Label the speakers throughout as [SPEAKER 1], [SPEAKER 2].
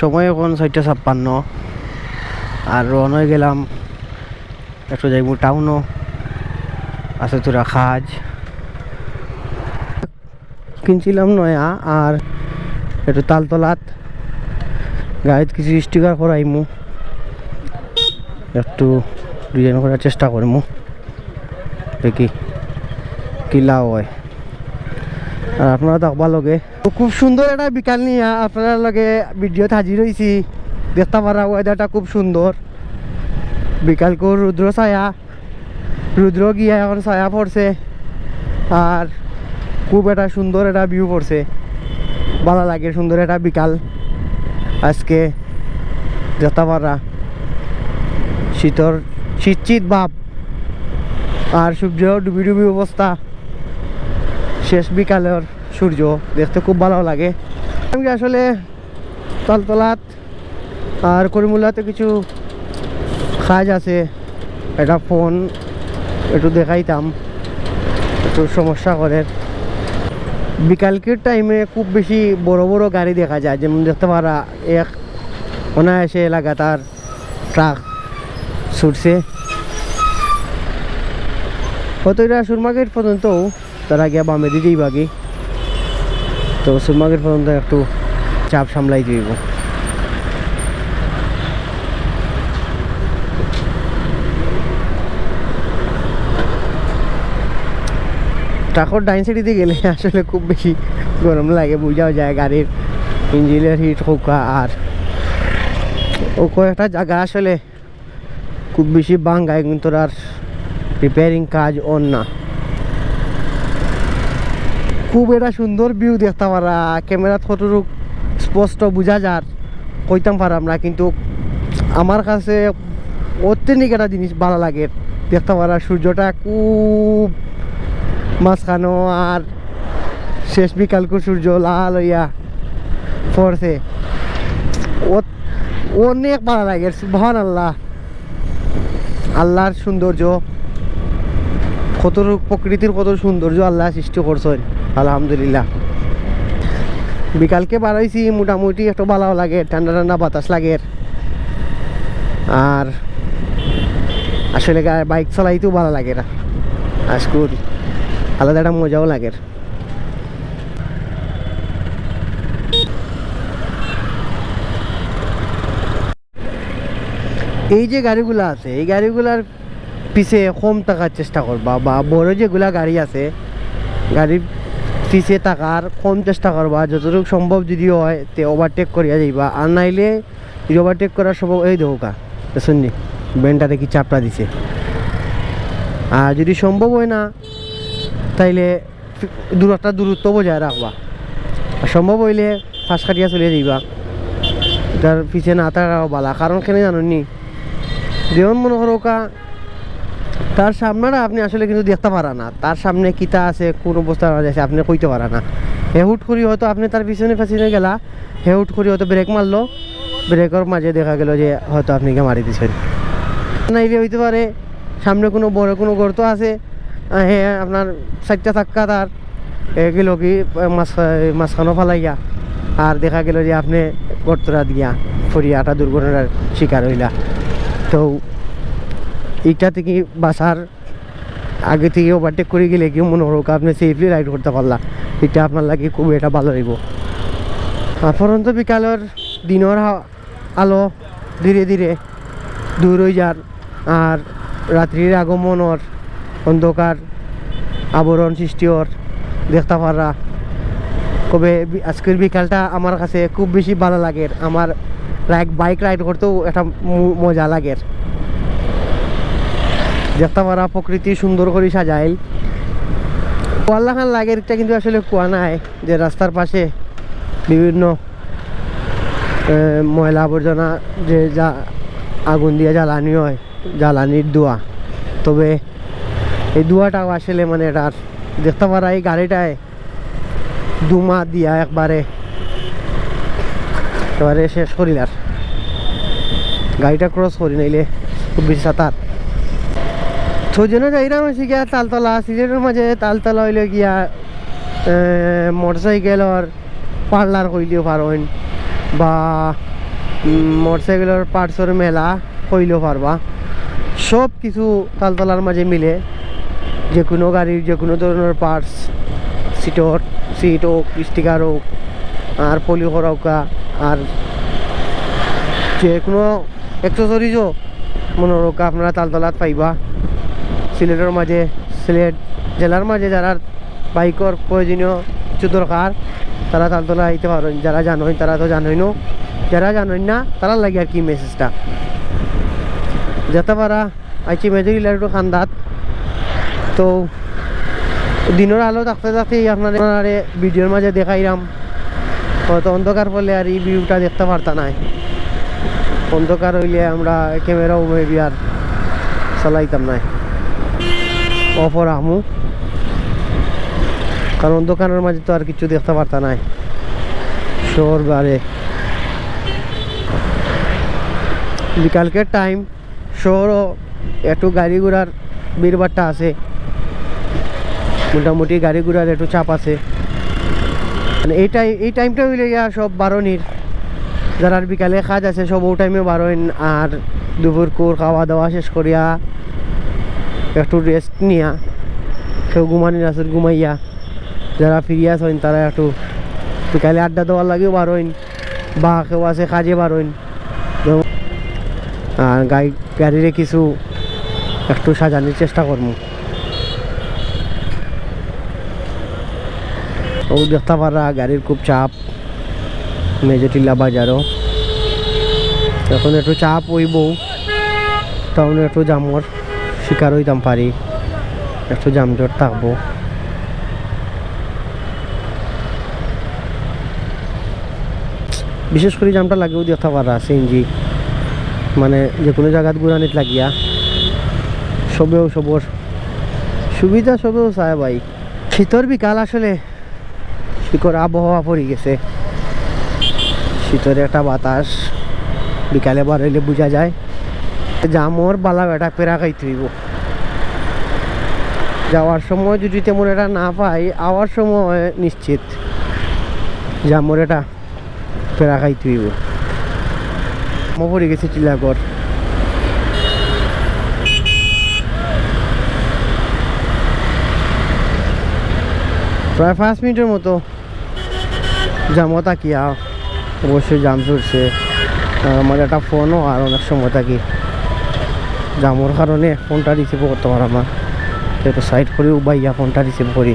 [SPEAKER 1] সময় এখন ছয়টা ছাপ্পান্ন। আর রওনা হয়ে গেলাম একটু যাইব টাউনও আছে তোরা খাজ কিনছিলাম নয়া আর একটু তালতলাত। গাড়িত কিছু স্টিকার করাইমু একটু ডিজাইন করার চেষ্টা করমু দেখি, কি লাভ হয়। আর আপনারা দেখবার লগে। খুব সুন্দর একটা বিকাল নিয়ে আপনার লগে ভিডিওত হাজির হয়েছি দেখতে পারা ওয়েদারটা খুব সুন্দর। বিকাল করে রুদ্র ছায়া। রুদ্র গিয়া এখন ছায়া পড়ছে। আর খুব একটা সুন্দর একটা ভিউ পড়ছে। ভালো লাগে সুন্দর একটা বিকাল। আজকে দেখতে পারা, শীতর শীত শীত ভাব। আর সূর্য ডুবি ডুবি অবস্থা। শেষ বিকালের সূর্য, দেখতে খুব ভালো লাগে। আমি আসলে তলতলাত আর করিমুল্লাতে কিছু কাজ আছে? একটা ফোন একটু দেখাইতাম, একটু সমস্যা করে। বিকালকের টাইমে খুব বেশি বড় বড় গাড়ি দেখা যায়, যেমন দেখতে পারা এক অনায়াসে লাগাতার ট্রাক ছুটছে। হয়তো এটা সুরমা গেট পর্যন্ত তারা গিয়া বামে দিতেই বাকি। তো সুরমা গেট পর্যন্ত একটু চাপ সামলাই দিব ট্রাকর ডাইন সাইডে গেলে আসলে খুব বেশি গরম লাগে, বোঝাও যায় গাড়ির ইঞ্জিনের হিট হোকা আর। ও কয়েকটা জায়গা আসলে খুব বেশি বাঙ্গায় কিন্তু আর রিপেয়ারিং কাজ অন না। খুব একটা সুন্দর ভিউ দেখতে পারা ক্যামেরাত কতটুক স্পষ্ট বোঝা যার, কইতাম পারাম না, কিন্তু আমার কাছে অত্যধিক একটা জিনিস ভালো লাগে। দেখতে পারা সূর্যটা খুব মাঝখানো আর শেষ বিকালকু সূর্য লাল হইয়া পড়ছে। অনেক ভালো লাগে সুবহান আল্লাহ আল্লাহর সৌন্দর্য, কত প্রকৃতির কত সৌন্দর্য আল্লাহ সৃষ্টি করছেন। আলহামদুলিল্লাহ। বিকালকে বাড়াইছি, মোটামুটি একটু ভালো লাগে, ঠান্ডা ঠান্ডা বাতাস লাগে আর আসলে বাইক চালাইতেও ভালো লাগে না। আজকুর আলাদা একটা মজাও লাগে এই যে গাড়িগুলো আছে, এই গাড়িগুলার পিছে কম টাকার চেষ্টা করবা, বা বড় যেগুলা গাড়ি আছে, গাড়ির পিছে টাকার কম চেষ্টা করবা। যতটুকু সম্ভব যদি হয়, তে ওভারটেক করিয়া যাইবা। আর নাইলে যদি ওভারটেক করার সম্ভব, এই দেখোকা শুননি ব্যান্ডটাতে কি চাপটা দিছে। আর যদি সম্ভব হয় না, তাইলে দূর একটা দূরত্ব বজায় রাখবা। সম্ভব হইলে ফাঁস কাটিয়া চলে যাইবা। তার পিছে না থাকা বালা। কারণ কেন জানি যেমন মনে করো কা তার সামনেটা আপনি আসলে কিন্তু দেখতে পারা না। তার সামনে কিতা আছে কোন অবস্থা আছে আপনি কইতে পারা না। হে হুট করি হয়তো আপনি তার পিছনে পিছনে গেলা হে হুট করি হয়তো ব্রেক মারলো। ব্রেকের মাঝে দেখা গেল যে হয়তো আপনি কে মারি দিচ্ছেন নাইলে হইতে পারে সামনে কোনো বড় কোনো গর্ত আছে আহ, হে আপনার চারটা থাক্কা তার। এ গেল কি মাছ মাঝখানো ফালাইয়া। আর দেখা গেল যে আপনি গর্তরা দিয়া ফরিয়াটা দুর্ঘটনার শিকার হইলা। তো এইটা থেকে বাসার আগে থেকে ওভারটেক করে গেলে কেউ মনে হোক আপনি সেফলি রাইড করতে পারলা? এটা আপনার লাগে খুব এটা ভালো লাগব পরন্ত বিকালের দিনের আলো ধীরে ধীরে দূর হয়ে যার আর রাত্রির আগমনর অন্ধকার আবরণ সৃষ্টি ওর দেখতে পারা কবে আজকের বিকালটা আমার কাছে খুব বেশি ভালো লাগে। আমার রাইড বাইক রাইড করতেও একটা মজা লাগে। দেখতে পারা প্রকৃতি সুন্দর করে সাজাইল। কোয়াল্লা খান লাগে এটা কিন্তু আসলে কুয়া নাই, যে রাস্তার পাশে বিভিন্ন ময়লা আবর্জনা যে যা আগুন দিয়ে জ্বালানি হয়, জ্বালানির ধোয়া তবে এই ধোঁয়াটাও আসলে মানে এটা দেখতে পারা এই গাড়িটায় দুমা দিয়া একবারে এবারে শেষ করিল আর। গাড়িটা ক্রস করি, নাইলে খুব বেশি সাঁতার। ছজনে যাইরাম আছি গিয়া, তালতলা সিলেটের মাঝে তালতলা হইলে গিয়া মোটর সাইকেলর পার্লার কইলেও পারেন বা মোটরসাইকেলের পার্টসের মেলা কইলেও পারবা। সব কিছু তালতলার মাঝে মিলে, যে কোনো গাড়ির, যে কোনো ধরনের পার্টস সিটর সিট হোক স্টিকার হোক, আর পলি করা হোক আর যে কোনো অ্যাক্সেসরিজও মনে হোক আপনারা তালতলাত পাইবা। সিলেটের মাঝে, সিলেট জেলার মাঝে যারা বাইকর প্রয়োজনীয় কিছু দরকার তারা তালতলা আইতে পারেন যারা জানোই, তারা তো জানোই না যারা জানোই না তারা লাগে আর কি মেসেজটা। যেতে পারা আইছি মেজরিলার একটু খান্দাত, তো দিনের আলো থাকতে থাকতে আপনাদের ভিডিওর মাঝে দেখাইলাম। হয়তো অন্ধকার পড়লে আর এই ভিউটা দেখতে পারতা নাই। অন্ধকার হইলে আমরা ক্যামেরাও মেবি আর চালাইতাম নাই। অফর আমু। কারণ দোকানের মাঝে তো আর কিছু দেখতে পারতা নাই। শহর বারে। বিকালকের টাইম শহরও একটু গাড়ি ঘোড়ার ভিড়ভাট্টা আছে। মোটামুটি গাড়ি ঘোড়ার একটু চাপ আছে। মানে এই টাইম এই টাইমটা হইলে গিয়া সব বারোনির। যারা বিকালে কাজ আছে, সব ও টাইমে বারোইন আর দুপুর কোর খাওয়া দাওয়া শেষ করিয়া একটু রেস্ট নিয়া, কেউ ঘুমানি আসর ঘুমাইয়া। যারা ফিরিয়া আছেন, তারা একটু বিকালে আড্ডা দেওয়ার লাগেও বারোইন বা কেউ আছে, কাজে বারোইন যেমন- আর গাড়ি গাড়িরে কিছু একটু সাজানোর চেষ্টা করব ও দেখতে পারা, গাড়ির খুব চাপ। মেজটিল্লা বাজারও। এখন একটু চাপ হইব। তখন একটু জামর। শিকার হইতাম পারি। একটু জামজট থাকব। বিশেষ করে জামটা লাগেও দেখতে পারা সিএনজি মানে যে কোনো জায়গাত গুড়ানিত লাগিয়া। সবেও সবর। সুবিধা সবেও চায় ভাই। শীতর বিকাল আসলে শীতর আবহাওয়া পড়ে গেছে। শীতের একটা বাতাস। বিকালে বার হইলে বোঝা যায়। জামর বালা বেটা পেরা খাইতে হইব। যাওয়ার সময় যদি তেমন এটা না পাই, আওয়ার সময় নিশ্চিত জামর এটা পেরা খাইতে হইব। মো পড়ে গেছে টিলাগড় প্রায় পাঁচ মিনিটের মতো জামও তাকিয়া। অবশ্যই জাম চলছে। আমার একটা ফোনও আর অনেক সময় থাকি। জামর কারণে ফোনটা রিসিভ করতে পার আমার তো একটু সাইড করে উবাইয়া ফোনটা রিসিভ করি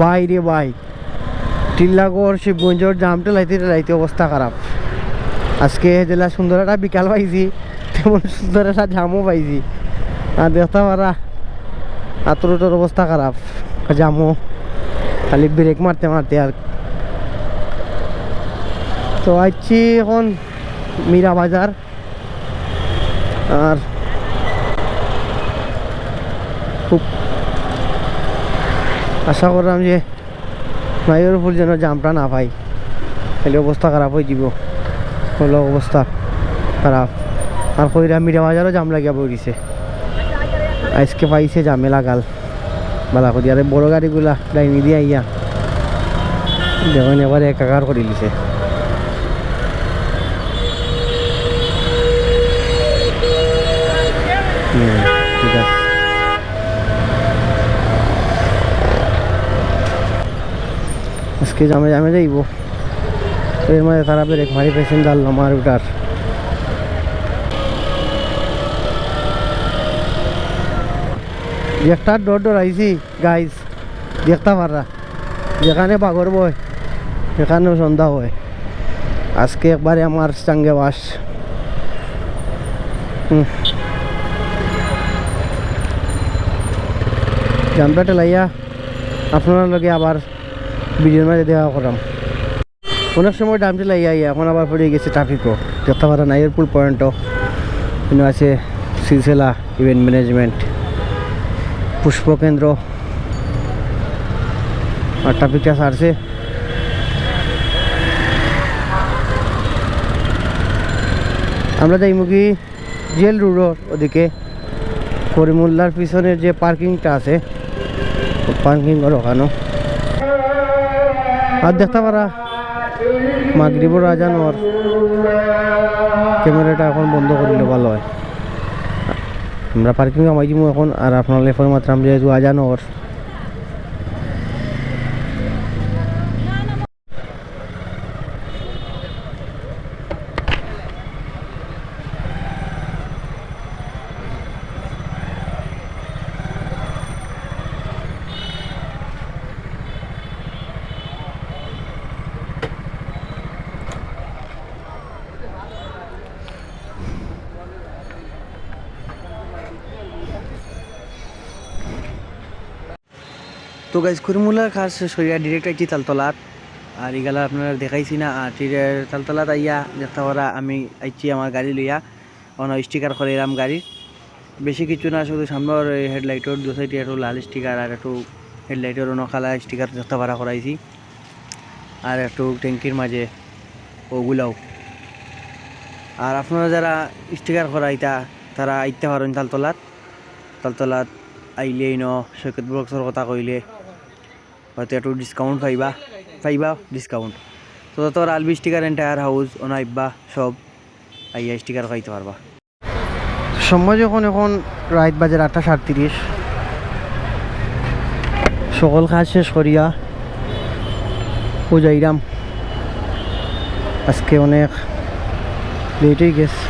[SPEAKER 1] বাই রে বাই টিল্লাগড় শিবগঞ্জর জাম টেলাইতে টেলাইতে অবস্থা খারাপ আজকে জেলা সুন্দর একটা বিকাল পাইছি, তেমন সুন্দর একটা জামও পাইছি। আর দেখতে পারা আতরোটার অবস্থা খারাপ জামও খালি ব্রেক মারতে মারতে আর তো আইছি এখন মীরা বাজার। আর খুব আশা করলাম যে মায়ের উপর যেন জামটা না পাই। তাহলে অবস্থা খারাপ হয়ে যাব হলো অবস্থা খারাপ। আর কইরা মীরা বাজারও জাম লাগিয়া পড়িছে। আজকে পাইছে জামে লাগাল বালা করি আরে বড় গাড়িগুলা ডাইনি দিয়ে আইয়া। দেখুন এবারে একাকার করে দিছে। আজকে জামে জামে যাইব। এর মাঝে তারা ব্রেক মারি প্যাসেঞ্জার আমার উঠার। একটা ডর ডর আইছি গাইস দেখতে পাররা। যেখানে বাঘর বয় সেখানেও সন্ধ্যা হয় আজকে একবারে আমার সঙ্গে বাস। হুম। জামটা টেলাইয়া আপনার লগে আবার ভিডিওর মাঝে দেখা করাম। অনেক সময় দামটি লাইয়া আইয়া এখন আবার পড়ে গেছে ট্রাফিকও দেখতে পারা নাইরপুর পয়েন্টও কিন্তু আছে সিলসিলা ইভেন্ট ম্যানেজমেন্ট পুষ্প কেন্দ্র আর ট্রাফিকটা সারছে। আমরা যাই মুখি জেল রোডর ওদিকে। করিমুল্লার পিছনের যে পার্কিংটা আছে পার্কিং ওখানো আর দেখতে পারা মাগরিবর রাজান ওর ক্যামেরাটা এখন বন্ধ করলে ভালো হয়। আমরা পার্কিং দিব এখন, আর আপনার লেফার মাত্র আমরা যেহেতু আজান তো গাইজ কুরমুলার খাস হইয়া ডিরেক্ট আইছি তালতলাত। আর ইগালা আপনারা দেখাইছি না, আর তালতলাত আইয়া দেখতে পারা আমি আইছি আমার গাড়ি লইয়া। অন স্টিকার করে এরাম গাড়ির। বেশি কিছু না, শুধু সামনের হেডলাইটর দু সাইডে একটু লাল স্টিকার আর একটু হেডলাইটের অন্য কালা স্টিকার দেখতে পারা করাইছি। আর একটু ট্যাঙ্কির মাঝে ওগুলাও। আর আপনারা যারা স্টিকার করাইতা, তারা আইতে পারেন তালতলাত। তালতলাত আইলেই ন সৈকত বক্সর কথা কইলে। হয়তো একটু ডিসকাউন্ট পাইবা পাইবা ডিসকাউন্ট তো তোর আলবি স্টিকার এন্টায়ার হাউস অনাইবা সব আইয়া স্টিকার খাইতে পারবা। সময় যখন এখন রাত বাজার আটটা সাতত্রিশ সকল কাজ শেষ করিয়া ও যাইরাম আজকে অনেক লেট হয়ে গেছে।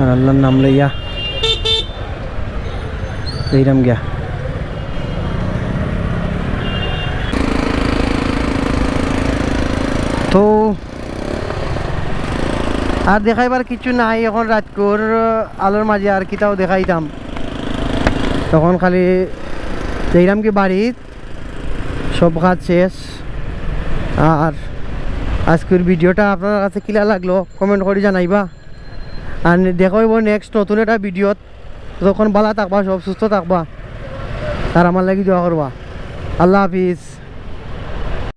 [SPEAKER 1] আর আল্লাহর নাম লইয়া যাইরাম গিয়া তো আর দেখাইবার কিছু নাই, এখন রাতকর আলোর মাঝে আর কিতাও দেখাইতাম। তখন খালি যাইরাম কি বাড়িত সব কাজ শেষ। আর আজকের ভিডিওটা আপনার কাছে কিলা লাগল কমেন্ট করে জানাইবা। আর দেখাইব নেক্সট নতুন একটা ভিডিওত। তখন ভালো থাকবা, সব সুস্থ থাকবা। আর আমার লাগি দোয়া করবা। আল্লাহ হাফিজ।